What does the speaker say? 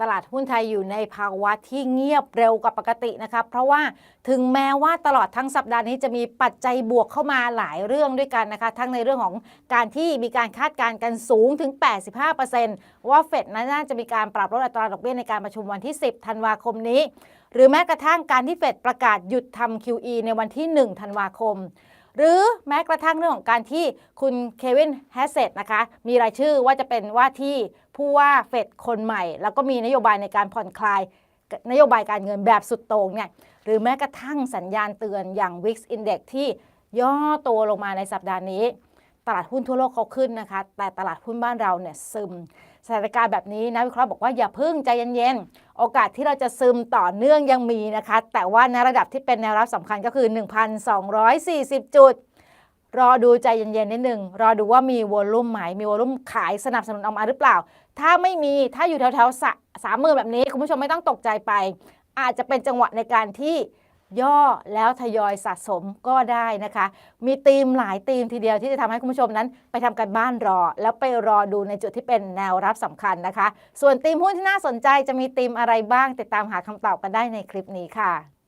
ตลาดหุ้นไทยอยู่ในภาวะที่เงียบเร็วกว่าปกตินะคะเพราะว่าถึงแม้ว่าตลอดทั้งสัปดาห์นี้จะมีปัจจัยบวกเข้ามาหลายเรื่องด้วยกันนะคะ ทั้งในเรื่องของการที่มีการคาดการณ์กันสูงถึง 85%ว่าเฟดนั้นน่าจะมีการปรับลดอัตราดอกเบี้ยในการประชุมวันที่ 10 ธันวาคมนี้ หรือแม้กระทั่งการที่เฟดประกาศหยุดทำ QE ในวันที่ 1 ธันวาคม หรือแม้กระทั่งเรื่องของการที่คุณเควินแฮสเซตนะคะ มีรายชื่อว่าจะเป็นว่าที่ผู้ว่าเฟดคนใหม่ แล้วก็มีนโยบายในการผ่อนคลายนโยบายการเงินแบบสุดโต่งเนี่ยหรือแม้กระทั่งสัญญาณเตือนอย่าง Wix Index ที่ย่อตัวลงมาในสัปดาห์นี้ ตลาดหุ้นทั่วโลกเขาขึ้นนะคะ แต่ตลาดหุ้นบ้านเราเนี่ยซึมสถานการณ์แบบนี้นักวิเคราะห์บอกว่าอย่าพึ่งใจเย็นๆ โอกาสที่เราจะซึมต่อเนื่องยังมีนะคะ แต่ว่าในระดับที่เป็นแนวรับสำคัญก็คือ 1,240 จุด รอดูใจเย็นๆนิดนึงรอดูว่ามีวอลลุ่มไหม มีวอลลุ่มขายสนับสนุนออกมาหรือเปล่า ถ้าไม่มี ถ้าอยู่แถวๆสามหมื่นแบบนี้ คุณผู้ชมไม่ต้องตกใจไป อาจจะเป็นจังหวะในการที่ ย่อแล้วทยอยสะสมก็ได้นะคะ มีธีมหลายธีมทีเดียวที่จะทำให้คุณผู้ชมนั้น ไปทำการบ้านรอ แล้วไปรอดูในจุดที่เป็นแนวรับสำคัญนะคะ ส่วนธีมหุ้นที่น่าสนใจจะมีธีมอะไรบ้างติดตามหาคำตอบกันได้ในคลิปนี้ค่ะ